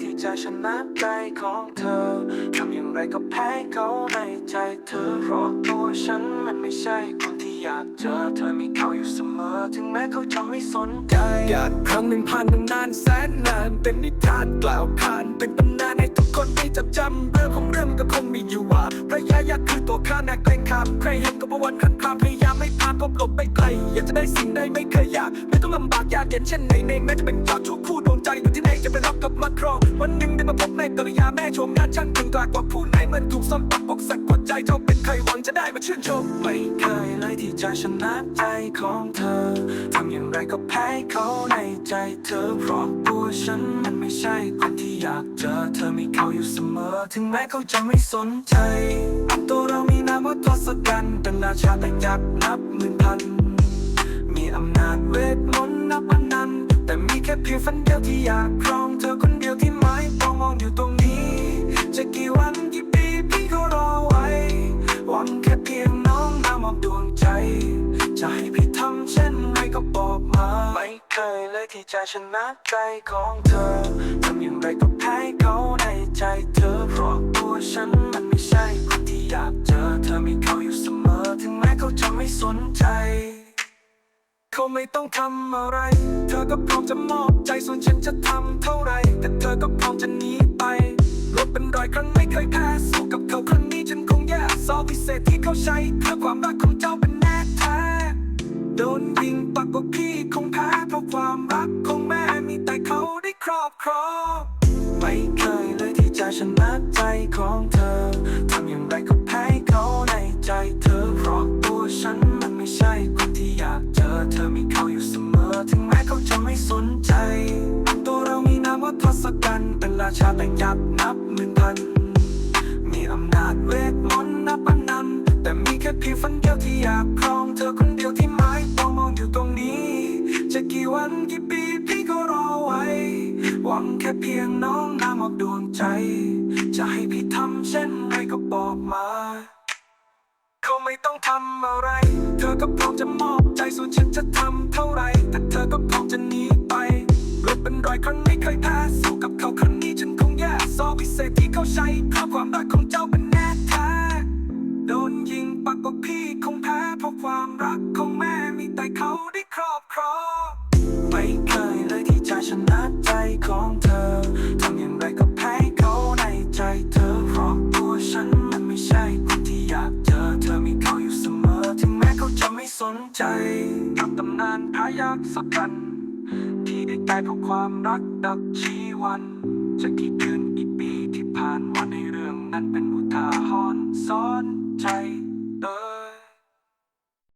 ที่จะชนะใจของเธอทำอย่างไรก็แพ้เขาในใจเธอเพราะตัวฉันมันไม่ใช่คนที่อยากเจอเธอมีเขาอยู่เสมอ ถึงแม้เขาจะไม่สนใจอยากครั้งหนึ่งผ่านนึงนานแสนนานเป็นนิทานกล่าวขานเป็นตำนานให้ทุกคนได้จับจำเรื่องของเรื่องก็คงมีอยู่ว่าพระยายักคือตัวข้าน่าเกรงขามใครเห็นก็ประวันขันคามพยายามไม่พาพบหลบไปไกลอยากจะได้สิ่งใดไม่เคยอยาก ไม่ต้องลำบากยากเย็นเช่นไหนในแม้จะเป็นเจ้าชู้คู่ วันหนึ่งได้มาพบในกริยาแม่ชมงานช่างถึงกลากว่าผู้ไหนเหมือนถูกซ่อนปักปกสักกดใจเท่าเป็นใครหวังจะได้มาชื่นชม ไม่เคยเลยที่จะชนะใจของเธอทำอย่างไรก็แพ้เขาในใจเธอเพราะตัวฉันมันไม่ใช่คนที่อยากเจอเธอมีเขาอยู่เสมอ ถึงแม้เขาจะไม่สนใจตัวเรามีนามว่าทศกัณฐ์เป็นราชาแต่ยักษ์นับหมื่นพันมีอำนาจเวทมนต์นับอนันต์แต่มีแค่เพียงฝันเดียวที่อยากครอง องมองอยู่ตรงนี้ จะกี่วันกี่ปีพี่ก็รอไว้ หวังแค่เพียงน้องมามอบดวงใจ จะให้พี่ทำเช่นไรก็บอกมา ไม่เคยเลยที่จะชนะใจของเธอ ทำอย่างไรก็แพ้เขาในใจเธอ เพราะตัวฉันมันไม่ใช่คนที่อยากเจอ เธอมีเขาอยู่เสมอ ถึงแม้เขาจะไม่สนใจ เขาไม่ต้องทำอะไร เธอก็พร้อมจะมอบใจส่วนฉันจะทำเท่าไร แต่เธอก็พร้อมจะหนีไปลบเป็นรอยครั้งไม่เคยแพ้สู้กับเขาครั้งนี้ฉันคงแย่ซอพิเศษที่เขาใช้เพื่อความรักของเจ้าเป็นแน่แท้โดนยิงปักอกพี่คงแพ้เพราะความรักของแม่มีแต่เขาได้ครอบครองไม่เคยเลยที่จะชนะใจของเธอทำอย่างไรก็แพ้เขาในใจเธอเพราะตัวฉันมันไม่ใช่คน ชาแต่ยักษ์นับหมื่นพัน มีอำนาจเวทมนต์นับอนันแต่มีแค่เพียงฝันเดียวที่อยากครองเธอคนเดียวที่ไม้องมองอยู่ตรงนี้ จะกี่วันกี่ปีพี่ก็รอไว้ หวังแค่เพียงน้องนามอบดวงใจ จะให้พี่ทำเช่นไรก็บอกมา เขาไม่ต้องทำอะไร เธอก็พร้อมจะมอบใจส่วนฉันจะทำเท่าไร แต่เธอก็พร้อมจะหนี ความรักของเจ้าเป็นแน่แท้โดนยิงปักอกพี่คงแพ้เพราะความรักของแม่มีแต่เขาได้ครอบครองไม่เคยเลยที่จะชนะใจของเธอทำอย่างไรก็แพ้เขาในใจเธอเพราะตัวฉันมันไม่ใช่คนที่อยากเจอเธอมีเขาอยู่เสมอถึงแม้เขาจะไม่สนใจกับตำนานพายักษ์สักกันที่ได้ตายเพราะความรักดับชีวันจะกี่เดือนกี่ปีที่ผ่านมาใน นั้นเป็นอุทาหรณ์สอน